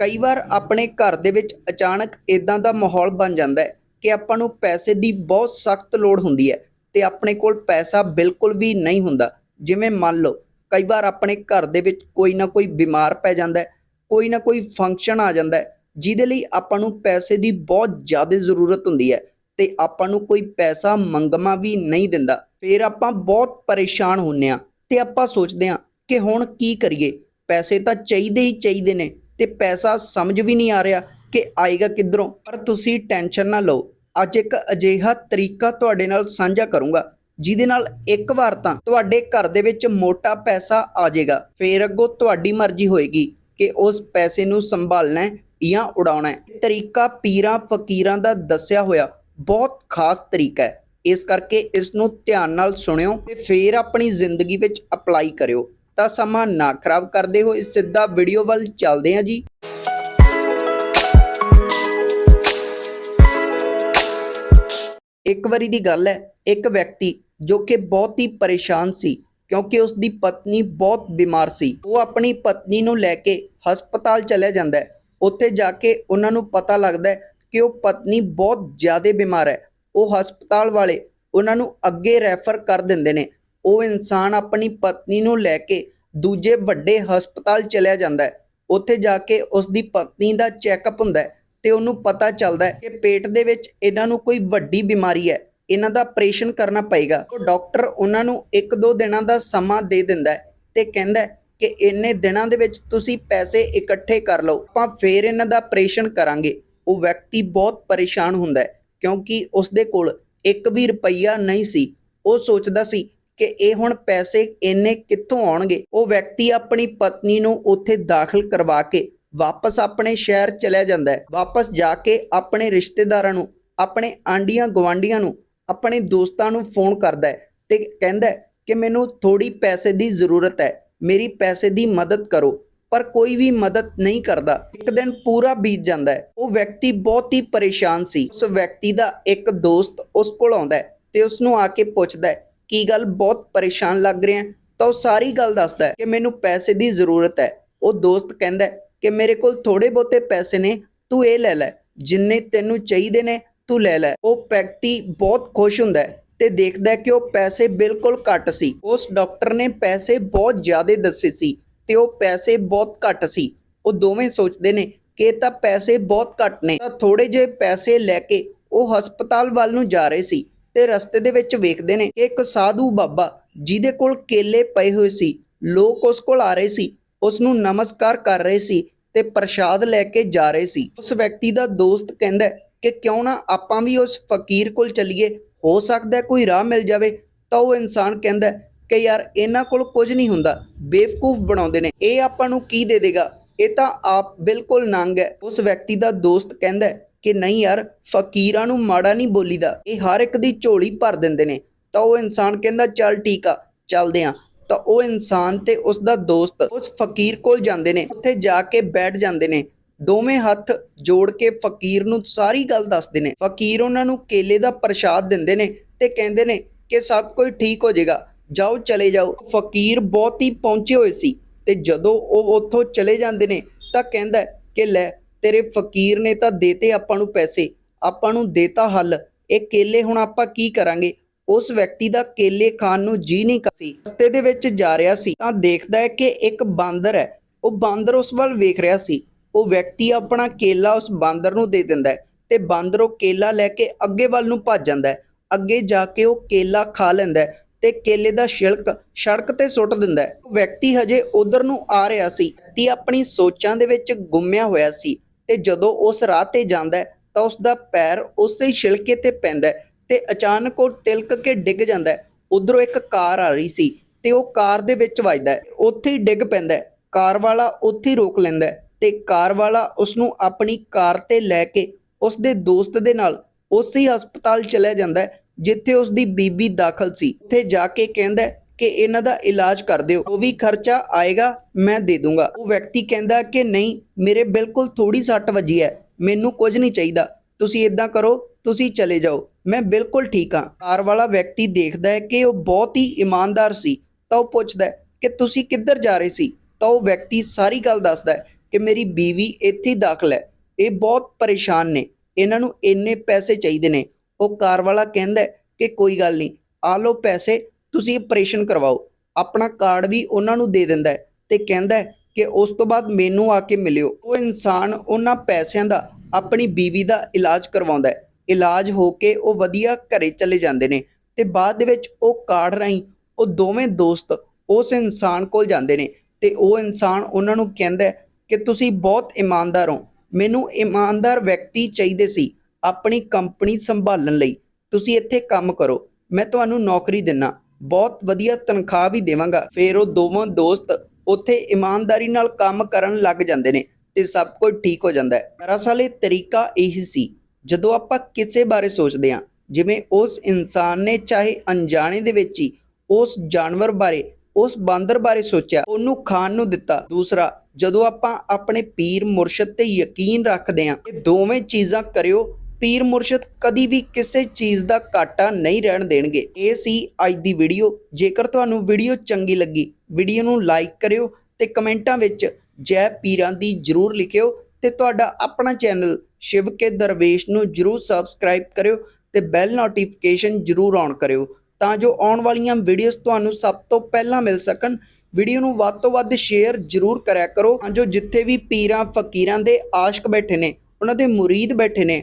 ਕਈ ਵਾਰ ਆਪਣੇ ਘਰ ਦੇ ਵਿੱਚ ਅਚਾਨਕ ਇਦਾਂ ਦਾ ਮਾਹੌਲ ਬਣ ਜਾਂਦਾ ਹੈ ਕਿ ਆਪਾਂ ਨੂੰ ਪੈਸੇ ਦੀ ਬਹੁਤ ਸਖਤ ਲੋੜ ਹੁੰਦੀ ਹੈ ਤੇ ਆਪਣੇ ਕੋਲ ਪੈਸਾ ਬਿਲਕੁਲ ਵੀ ਨਹੀਂ ਹੁੰਦਾ। ਜਿਵੇਂ ਮੰਨ ਲਓ, ਕਈ ਵਾਰ ਆਪਣੇ ਘਰ ਦੇ ਵਿੱਚ ਕੋਈ ਨਾ ਕੋਈ ਬਿਮਾਰ ਪੈ ਜਾਂਦਾ ਹੈ, ਕੋਈ ਨਾ ਕੋਈ ਫੰਕਸ਼ਨ ਆ ਜਾਂਦਾ ਹੈ, ਜਿਹਦੇ ਲਈ ਆਪਾਂ ਨੂੰ ਪੈਸੇ ਦੀ ਬਹੁਤ ਜ਼ਿਆਦਾ ਜ਼ਰੂਰਤ ਹੁੰਦੀ ਹੈ ਤੇ ਆਪਾਂ ਨੂੰ ਕੋਈ ਪੈਸਾ ਮੰਗਵਾ ਵੀ ਨਹੀਂ ਦਿੰਦਾ। ਫਿਰ ਆਪਾਂ ਬਹੁਤ ਪਰੇਸ਼ਾਨ ਹੁੰਨੇ ਆ ਤੇ ਆਪਾਂ ਸੋਚਦੇ ਆ ਕਿ ਹੁਣ ਕੀ ਕਰੀਏ? ਪੈਸੇ ਤਾਂ ਚਾਹੀਦੇ ਹੀ ਚਾਹੀਦੇ ਨੇ ਤੇ ਪੈਸਾ ਸਮਝ ਵੀ ਨਹੀਂ ਆ ਰਿਹਾ ਕਿ ਆਏਗਾ ਕਿੱਧਰੋਂ। ਪਰ ਤੁਸੀਂ ਟੈਨਸ਼ਨ ਨਾ ਲਓ। ਅੱਜ ਇੱਕ ਅਜਿਹਾ ਤਰੀਕਾ ਤੁਹਾਡੇ ਨਾਲ ਸਾਂਝਾ ਕਰੂੰਗਾ, ਜਿਹਦੇ ਨਾਲ ਇੱਕ ਵਾਰ ਤਾਂ ਤੁਹਾਡੇ ਘਰ ਦੇ ਵਿੱਚ ਮੋਟਾ ਪੈਸਾ ਆ ਜਾਏਗਾ। ਫੇਰ ਅੱਗੋਂ ਤੁਹਾਡੀ ਮਰਜ਼ੀ ਹੋਏਗੀ ਕਿ ਉਸ ਪੈਸੇ ਨੂੰ ਸੰਭਾਲਣਾ ਹੈ ਜਾਂ ਉਡਾਉਣਾ ਹੈ। ਤਰੀਕਾ ਪੀਰਾਂ ਫਕੀਰਾਂ ਦਾ ਦੱਸਿਆ ਹੋਇਆ ਬਹੁਤ ਖਾਸ ਤਰੀਕਾ ਹੈ। ਇਸ ਕਰਕੇ ਇਸ ਨੂੰ ਧਿਆਨ ਨਾਲ ਸੁਣਿਓ ਤੇ ਫੇਰ ਆਪਣੀ ਜ਼ਿੰਦਗੀ ਵਿੱਚ ਅਪਲਾਈ ਕਰਿਓ। ਤਾਂ ਸਮਾਂ ਨਾ ਖਰਾਬ ਕਰਦੇ ਹੋਏ ਸਿੱਧਾ ਵੀਡੀਓ ਵੱਲ ਚੱਲਦੇ ਹਾਂ ਜੀ। ਇੱਕ ਵਾਰੀ ਦੀ ਗੱਲ ਹੈ, ਇੱਕ ਵਿਅਕਤੀ ਜੋ ਕਿ ਬਹੁਤ ਹੀ ਪਰੇਸ਼ਾਨ ਸੀ ਕਿਉਂਕਿ ਉਸ ਦੀ ਪਤਨੀ ਬਹੁਤ ਬਿਮਾਰ ਸੀ। ਉਹ ਆਪਣੀ ਪਤਨੀ ਨੂੰ ਲੈ ਕੇ ਹਸਪਤਾਲ ਚਲਿਆ ਜਾਂਦਾ ਹੈ। ਉੱਥੇ ਜਾ ਕੇ ਉਹਨਾਂ ਨੂੰ ਪਤਾ ਲੱਗਦਾ ਹੈ ਕਿ ਉਹ ਪਤਨੀ ਬਹੁਤ ਜ਼ਿਆਦਾ ਬਿਮਾਰ ਹੈ। ਉਹ ਹਸਪਤਾਲ ਵਾਲੇ ਉਹਨਾਂ ਨੂੰ ਅੱਗੇ ਰੈਫਰ ਕਰ ਦਿੰਦੇ ਨੇ। ਉਹ ਇਨਸਾਨ ਆਪਣੀ ਪਤਨੀ ਨੂੰ ਲੈ ਕੇ ਦੂਜੇ ਵੱਡੇ ਹਸਪਤਾਲ ਚਲਿਆ ਜਾਂਦਾ ਹੈ। ਉੱਥੇ ਜਾ ਕੇ ਉਸ ਦੀ ਪਤਨੀ ਦਾ ਚੈੱਕਅਪ ਹੁੰਦਾ ਹੈ ਤੇ ਉਹਨੂੰ ਪਤਾ ਚੱਲਦਾ ਹੈ ਕਿ ਪੇਟ ਦੇ ਵਿੱਚ ਇਹਨਾਂ ਨੂੰ ਕੋਈ ਵੱਡੀ ਬਿਮਾਰੀ ਹੈ। ਇਹਨਾਂ ਦਾ ਆਪਰੇਸ਼ਨ ਕਰਨਾ ਪਏਗਾ। ਉਹ ਡਾਕਟਰ ਉਹਨਾਂ ਨੂੰ 1-2 ਦਿਨਾਂ ਦਾ ਸਮਾਂ ਦੇ ਦਿੰਦਾ ਹੈ ਤੇ ਕਹਿੰਦਾ ਕਿ ਇੰਨੇ ਦਿਨਾਂ ਦੇ ਵਿੱਚ ਤੁਸੀਂ ਪੈਸੇ ਇਕੱਠੇ ਕਰ ਲਓ, ਆਪਾਂ ਫੇਰ ਇਹਨਾਂ ਦਾ ਆਪਰੇਸ਼ਨ ਕਰਾਂਗੇ। ਉਹ ਵਿਅਕਤੀ ਬਹੁਤ ਪਰੇਸ਼ਾਨ ਹੁੰਦਾ ਹੈ ਕਿਉਂਕਿ ਉਸ ਦੇ ਕੋਲ ਇੱਕ ਵੀ ਰੁਪਈਆ ਨਹੀਂ ਸੀ। ਉਹ ਸੋਚਦਾ ਸੀ ਕਿ ਇਹ ਹੁਣ ਪੈਸੇ ਇੰਨੇ ਕਿੱਥੋਂ ਆਉਣਗੇ? ਉਹ ਵਿਅਕਤੀ ਆਪਣੀ ਪਤਨੀ ਨੂੰ ਉੱਥੇ ਦਾਖਲ ਕਰਵਾ ਕੇ ਵਾਪਸ ਆਪਣੇ ਸ਼ਹਿਰ ਚਲਿਆ ਜਾਂਦਾ ਹੈ। ਵਾਪਸ ਜਾ ਕੇ ਆਪਣੇ ਰਿਸ਼ਤੇਦਾਰਾਂ ਨੂੰ, ਆਪਣੇ ਆਂਡੀਆਂ ਗਵਾਂਡੀਆਂ ਨੂੰ, ਆਪਣੇ ਦੋਸਤਾਂ ਨੂੰ ਫੋਨ ਕਰਦਾ ਹੈ ਤੇ ਕਹਿੰਦਾ ਕਿ ਮੈਨੂੰ ਥੋੜੀ ਪੈਸੇ ਦੀ ਜ਼ਰੂਰਤ ਹੈ, ਮੇਰੀ ਪੈਸੇ ਦੀ ਮਦਦ ਕਰੋ, ਪਰ ਕੋਈ ਵੀ ਮਦਦ ਨਹੀਂ ਕਰਦਾ। ਇੱਕ ਦਿਨ ਪੂਰਾ ਬੀਤ ਜਾਂਦਾ ਹੈ। ਉਹ ਵਿਅਕਤੀ ਬਹੁਤ ਹੀ ਪਰੇਸ਼ਾਨ ਸੀ। ਉਸ ਵਿਅਕਤੀ ਦਾ ਇੱਕ ਦੋਸਤ ਉਸ ਕੋਲ ਆਉਂਦਾ ਹੈ ਤੇ ਉਸ ਨੂੰ ਆ ਕੇ ਪੁੱਛਦਾ ਹੈ ਕੀ ਗੱਲ ਬਹੁਤ ਪਰੇਸ਼ਾਨ ਲੱਗ ਰਿਹਾ ਤਾਂ ਉਹ ਸਾਰੀ ਗੱਲ ਦੱਸਦਾ ਹੈ ਕਿ ਮੈਨੂੰ ਪੈਸੇ ਦੀ ਜ਼ਰੂਰਤ ਹੈ। ਉਹ ਦੋਸਤ ਕਹਿੰਦਾ ਕਿ ਮੇਰੇ ਕੋਲ ਥੋੜੇ ਬਹੁਤੇ ਪੈਸੇ ਨੇ, ਤੂੰ ਇਹ ਲੈ ਲੈ। ਜਿੰਨੇ ਤੈਨੂੰ ਚਾਹੀਦੇ ਨੇ, ਤੂੰ ਲੈ ਲੈ। ਉਹ ਵਿਅਕਤੀ ਬਹੁਤ ਖੁਸ਼ ਹੁੰਦਾ ਹੈ ਤੇ ਦੇਖਦਾ ਕਿ ਉਹ ਪੈਸੇ ਬਿਲਕੁਲ ਘੱਟ ਸੀ। ਉਸ ਡਾਕਟਰ ਨੇ ਪੈਸੇ ਬਹੁਤ ਜ਼ਿਆਦਾ ਦੱਸੇ ਸੀ ਤੇ ਉਹ ਪੈਸੇ ਬਹੁਤ ਘੱਟ ਸੀ। ਉਹ ਦੋਵੇਂ ਸੋਚਦੇ ਨੇ ਕਿ ਇਹ ਤਾਂ ਪੈਸੇ ਬਹੁਤ ਘੱਟ ਨੇ। ਤਾਂ ਥੋੜੇ ਜਿਹੇ ਪੈਸੇ ਲੈ ਕੇ ਉਹ ਹਸਪਤਾਲ ਵੱਲ ਨੂੰ ਜਾ ਰਹੇ ਸੀ। ਤੇ ਰਸਤੇ ਦੇ ਵਿੱਚ ਵੇਖਦੇ ਨੇ ਕਿ ਇੱਕ ਸਾਧੂ ਬਾਬਾ ਜਿਹਦੇ ਕੋਲ ਕੇਲੇ ਪਏ ਹੋਏ ਸੀ, ਲੋਕ ਉਸ ਕੋਲ ਆ ਰਹੇ ਸੀ ਉਸ ਨੂੰ ਨਮਸਕਾਰ ਕਰ ਰਹੇ ਸੀ ਤੇ ਪ੍ਰਸ਼ਾਦ ਲੈ ਕੇ ਜਾ ਰਹੇ ਸੀ। ਉਸ ਵਿਅਕਤੀ ਦਾ ਦੋਸਤ ਕਹਿੰਦਾ ਕਿ ਕਿਉਂ ਨਾ ਆਪਾਂ ਵੀ ਉਸ ਫਕੀਰ ਕੋਲ ਚੱਲੀਏ, ਹੋ ਸਕਦਾ ਕੋਈ ਰਾਹ ਮਿਲ ਜਾਵੇ। ਤਾਂ ਉਹ ਇਨਸਾਨ ਕਹਿੰਦਾ ਕਿ ਯਾਰ ਇਹਨਾਂ ਕੋਲ ਕੁਝ ਨਹੀਂ ਹੁੰਦਾ, ਬੇਵਕੂਫ ਬਣਾਉਂਦੇ ਨੇ, ਇਹ ਆਪਾਂ ਨੂੰ ਕੀ ਦੇ ਦੇਗਾ? ਇਹ ਤਾਂ ਆਪ ਬਿਲਕੁਲ ਨੰਗ ਹੈ। ਉਸ ਵਿਅਕਤੀ ਦਾ ਦੋਸਤ ਕਹਿੰਦਾ ਕਿ ਨਹੀਂ ਯਾਰ, ਫਕੀਰਾਂ ਨੂੰ ਮਾੜਾ ਨਹੀਂ ਬੋਲੀਦਾ। ਇਹ ਹਰ ਇੱਕ ਦੀ ਝੋਲੀ ਭਰ ਦਿੰਦੇ ਨੇ। ਤਾਂ ਉਹ ਇਨਸਾਨ ਕਹਿੰਦਾ, ਚੱਲ ਠੀਕ ਆ, ਚੱਲਦੇ ਆ। ਤਾਂ ਉਹ ਇਨਸਾਨ ਤੇ ਉਸ ਦਾ ਦੋਸਤ ਉਸ ਫਕੀਰ ਕੋਲ ਜਾਂਦੇ ਨੇ। ਉੱਥੇ ਜਾ ਕੇ ਬੈਠ ਜਾਂਦੇ ਨੇ। ਦੋਵੇਂ ਹੱਥ ਜੋੜ ਕੇ ਫਕੀਰ ਨੂੰ ਸਾਰੀ ਗੱਲ ਦੱਸਦੇ ਨੇ। ਫਕੀਰ ਉਹਨਾਂ ਨੂੰ ਕੇਲੇ ਦਾ ਪ੍ਰਸ਼ਾਦ ਦਿੰਦੇ ਨੇ ਤੇ ਕਹਿੰਦੇ ਨੇ ਕਿ ਸਭ ਕੁਝ ਠੀਕ ਹੋ ਜਾਏਗਾ। ਜਾਓ, ਚਲੇ ਜਾਓ। ਫਕੀਰ ਬਹੁਤ ਹੀ ਪਹੁੰਚੇ ਹੋਏ ਸੀ ਤੇ ਜਦੋਂ ਉਹ ਉੱਥੋਂ ਚਲੇ ਜਾਂਦੇ ਨੇ ਤਾਂ ਕਹਿੰਦਾ ਕਿ ਲੈ ਤੇਰੇ ਫਕੀਰ ਨੇ ਤਾਂ ਦੇਤੇ ਆਪਾਂ ਨੂੰ ਪੈਸੇ, ਆਪਾਂ ਨੂੰ ਦੇਤਾ ਹੱਲ। ਇਹ ਕੇਲੇ ਹੁਣ ਆਪਾਂ ਕੀ ਕਰਾਂਗੇ? ਉਸ ਵਿਅਕਤੀ ਦਾ ਕੇਲੇ ਖਾਣ ਨੂੰ ਜੀ ਨਹੀਂ ਕਰਸੀ ਰਸਤੇ ਦੇ ਵਿੱਚ ਜਾ ਰਿਹਾ ਸੀ, ਤਾਂ ਦੇਖਦਾ ਹੈ ਕਿ ਇੱਕ ਬਾਂਦਰ ਹੈ। ਉਹ ਬਾਂਦਰ ਉਸ ਵੱਲ ਵੇਖ ਰਿਹਾ ਸੀ। ਉਹ ਵਿਅਕਤੀ ਆਪਣਾ ਕੇਲਾ ਉਸ ਬਾਂਦਰ ਨੂੰ ਦੇ ਦਿੰਦਾ ਹੈ ਤੇ ਬਾਂਦਰ ਉਹ ਕੇਲਾ ਲੈ ਕੇ ਅੱਗੇ ਵੱਲ ਨੂੰ ਭੱਜ ਜਾਂਦਾ ਹੈ। ਅੱਗੇ ਜਾ ਕੇ ਉਹ ਕੇਲਾ ਖਾ ਲੈਂਦਾ ਹੈ ਤੇ ਕੇਲੇ ਦਾ ਛਿਲਕ ਸੜਕ ਤੇ ਸੁੱਟ ਦਿੰਦਾ ਹੈ। ਵਿਅਕਤੀ ਹਜੇ ਉਧਰ ਨੂੰ ਆ ਰਿਹਾ ਸੀ। ਤੇ ਆਪਣੀ ਸੋਚਾਂ ਦੇ ਵਿੱਚ ਗੁੰਮਿਆ ਹੋਇਆ ਸੀ। ਤੇ ਜਦੋਂ ਉਸ ਰਾਹ ਤੇ ਜਾਂਦਾ ਤਾਂ ਉਸ ਦਾ ਪੈਰ ਉਸੇ ਛਿਲਕੇ ਤੇ ਪੈਂਦਾ ਤੇ ਅਚਾਨਕ ਉਹ ਤਿਲਕ ਕੇ ਡਿੱਗ ਜਾਂਦਾ ਉਧਰੋਂ ਇੱਕ ਕਾਰ ਆ ਰਹੀ ਸੀ ਤੇ ਉਹ ਕਾਰ ਦੇ ਵਿੱਚ ਵੱਜਦਾ ਉੱਥੇ ਹੀ ਡਿੱਗ ਪੈਂਦਾ ਕਾਰ ਵਾਲਾ ਉੱਥੇ ਰੋਕ ਲੈਂਦਾ ਤੇ ਕਾਰ ਵਾਲਾ ਉਸ ਨੂੰ ਆਪਣੀ ਕਾਰ ਤੇ ਲੈ ਕੇ ਉਸ ਦੇ ਦੋਸਤ ਦੇ ਨਾਲ ਉਸੇ ਹਸਪਤਾਲ ਚਲਿਆ ਜਾਂਦਾ ਜਿੱਥੇ ਉਸ ਦੀ ਬੀਬੀ ਦਾਖਲ ਸੀ। ਉੱਥੇ ਜਾ ਕੇ ਕਹਿੰਦਾ ਕਿ ਇਹਨਾਂ ਦਾ ਇਲਾਜ ਕਰ ਦਿਓ। ਉਹ ਵੀ ਖਰਚਾ ਆਏਗਾ, ਮੈਂ ਦੇ ਦੂੰਗਾ। ਉਹ ਵਿਅਕਤੀ ਕਹਿੰਦਾ ਕਿ ਨਹੀਂ, ਮੇਰੇ ਬਿਲਕੁਲ ਥੋੜੀ ਸੱਟ ਵੱਜੀ ਹੈ। ਮੈਨੂੰ ਕੁਝ ਨਹੀਂ ਚਾਹੀਦਾ। ਤੁਸੀਂ ਇਦਾਂ ਕਰੋ, ਤੁਸੀਂ ਚਲੇ ਜਾਓ। ਮੈਂ ਬਿਲਕੁਲ ਠੀਕ ਹਾਂ। ਕਾਰ ਵਾਲਾ ਵਿਅਕਤੀ ਦੇਖਦਾ ਹੈ ਕਿ ਉਹ ਬਹੁਤ ਹੀ ਇਮਾਨਦਾਰ ਸੀ। ਤਾਂ ਉਹ ਪੁੱਛਦਾ ਹੈ ਕਿ ਤੁਸੀਂ ਕਿੱਧਰ ਜਾ ਰਹੇ ਸੀ? ਤਾਂ ਉਹ ਵਿਅਕਤੀ ਸਾਰੀ ਗੱਲ ਦੱਸਦਾ ਹੈ ਕਿ ਮੇਰੀ ਬੀਵੀ ਇੱਥੇ ਦਾਖਲ ਹੈ। ਇਹ ਬਹੁਤ ਪਰੇਸ਼ਾਨ ਨੇ। ਇਹਨਾਂ ਨੂੰ ਇੰਨੇ ਪੈਸੇ ਚਾਹੀਦੇ ਨੇ। ਉਹ ਕਾਰ ਵਾਲਾ ਕਹਿੰਦਾ ਕਿ ਕੋਈ ਗੱਲ ਨਹੀਂ, ਆ ਲਓ ਪੈਸੇ ਤੁਸੀਂ ਆਪਰੇਸ਼ਨ ਕਰਵਾਓ। ਆਪਣਾ ਕਾਰਡ ਵੀ ਉਹਨਾਂ ਨੂੰ ਦੇ ਦਿੰਦਾ ਹੈ ਤੇ ਕਹਿੰਦਾ ਕਿ ਉਸ ਤੋਂ ਬਾਅਦ ਮੈਨੂੰ ਆ ਕੇ ਮਿਲਿਓ। ਉਹ ਇਨਸਾਨ ਉਹਨਾਂ ਪੈਸਿਆਂ ਦਾ, ਆਪਣੀ ਬੀਵੀ ਦਾ ਇਲਾਜ ਕਰਵਾਉਂਦਾ ਇਲਾਜ ਹੋ ਕੇ ਉਹ ਵਧੀਆ ਘਰੇ ਚਲੇ ਜਾਂਦੇ ਨੇ ਤੇ ਬਾਅਦ ਦੇ ਵਿੱਚ ਉਹ ਕਾਰਡ ਰਾਹੀਂ ਉਹ ਦੋਵੇਂ ਦੋਸਤ ਉਸ ਇਨਸਾਨ ਕੋਲ ਜਾਂਦੇ ਨੇ ਤੇ ਉਹ ਇਨਸਾਨ ਉਹਨਾਂ ਨੂੰ ਕਹਿੰਦਾ ਕਿ ਤੁਸੀਂ ਬਹੁਤ ਇਮਾਨਦਾਰ ਹੋ। ਮੈਨੂੰ ਇਮਾਨਦਾਰ ਵਿਅਕਤੀ ਚਾਹੀਦੇ ਸੀ ਆਪਣੀ ਕੰਪਨੀ ਸੰਭਾਲਣ ਲਈ। ਤੁਸੀਂ ਇੱਥੇ ਕੰਮ ਕਰੋ। ਮੈਂ ਤੁਹਾਨੂੰ ਨੌਕਰੀ ਦਿੰਨਾ। ਬਹੁਤ ਵਧੀਆ ਤਨਖਾਹ ਵੀ ਦੇਵਾਂਗਾ। ਫਿਰ ਉਹ ਦੋਵਾਂ ਦੋਸਤ ਉੱਥੇ ਇਮਾਨਦਾਰੀ ਨਾਲ ਕੰਮ ਕਰਨ ਲੱਗ ਜਾਂਦੇ ਨੇ ਤੇ ਸਭ ਕੁਝ ਠੀਕ ਹੋ ਜਾਂਦਾ ਹੈ। ਦਰਅਸਲ ਇਹ ਤਰੀਕਾ ਇਹੀ ਸੀ, ਜਦੋਂ ਆਪਾਂ ਕਿਸੇ ਬਾਰੇ ਸੋਚਦੇ ਹਾਂ, ਜਿਵੇਂ ਉਸ ਇਨਸਾਨ ਨੇ ਚਾਹੇ ਅਣਜਾਣੇ ਦੇ ਵਿੱਚ ਹੀ ਉਸ ਜਾਨਵਰ ਬਾਰੇ, ਉਸ ਬਾਂਦਰ ਬਾਰੇ ਸੋਚਿਆ, ਉਹਨੂੰ ਖਾਣ ਨੂੰ ਦਿੱਤਾ। ਦੂਸਰਾ, ਜਦੋਂ ਆਪਾਂ ਆਪਣੇ ਪੀਰ ਮੁਰਸ਼ਦ ਤੇ ਯਕੀਨ ਰੱਖਦੇ ਹਾਂ, ਇਹ ਦੋਵੇਂ ਚੀਜ਼ਾਂ ਕਰਿਓ ਪੀਰ ਮੁਰਸ਼ਦ ਕਦੀ ਵੀ ਕਿਸੇ ਚੀਜ਼ ਦਾ ਘਾਟਾ ਨਹੀਂ ਰਹਿਣ ਦੇਣਗੇ। ਇਹ ਸੀ ਅੱਜ ਦੀ ਵੀਡੀਓ। ਜੇਕਰ ਤੁਹਾਨੂੰ ਵੀਡੀਓ ਚੰਗੀ ਲੱਗੀ, ਵੀਡੀਓ ਨੂੰ ਲਾਈਕ ਕਰਿਓ ਤੇ ਕਮੈਂਟਾਂ ਵਿੱਚ ਜੈ ਪੀਰਾਂ ਦੀ ਜਰੂਰ ਲਿਖਿਓ ਤੇ ਤੁਹਾਡਾ ਆਪਣਾ ਚੈਨਲ ਸ਼ਿਵ ਕੇ ਦਰਵੇਸ਼ ਨੂੰ ਜਰੂਰ ਸਬਸਕ੍ਰਾਈਬ ਕਰਿਓ ਤੇ ਬੈਲ ਨੋਟੀਫਿਕੇਸ਼ਨ ਜਰੂਰ ਔਨ ਕਰਿਓ ਤਾਂ ਜੋ ਆਉਣ ਵਾਲੀਆਂ ਵੀਡੀਓਜ਼ ਤੁਹਾਨੂੰ ਸਭ ਤੋਂ ਪਹਿਲਾਂ ਮਿਲ ਸਕਣ। ਵੀਡੀਓ ਨੂੰ ਵੱਧ ਤੋਂ ਵੱਧ ਸ਼ੇਅਰ ਜਰੂਰ ਕਰਿਆ ਕਰੋ ਤਾਂ ਜੋ ਜਿੱਥੇ ਵੀ ਪੀਰਾਂ, ਫਕੀਰਾਂ ਦੇ ਆਸ਼ਕ ਬੈਠੇ ਨੇ, ਉਹਨਾਂ ਦੇ ਮੁਰੀਦ ਬੈਠੇ ਨੇ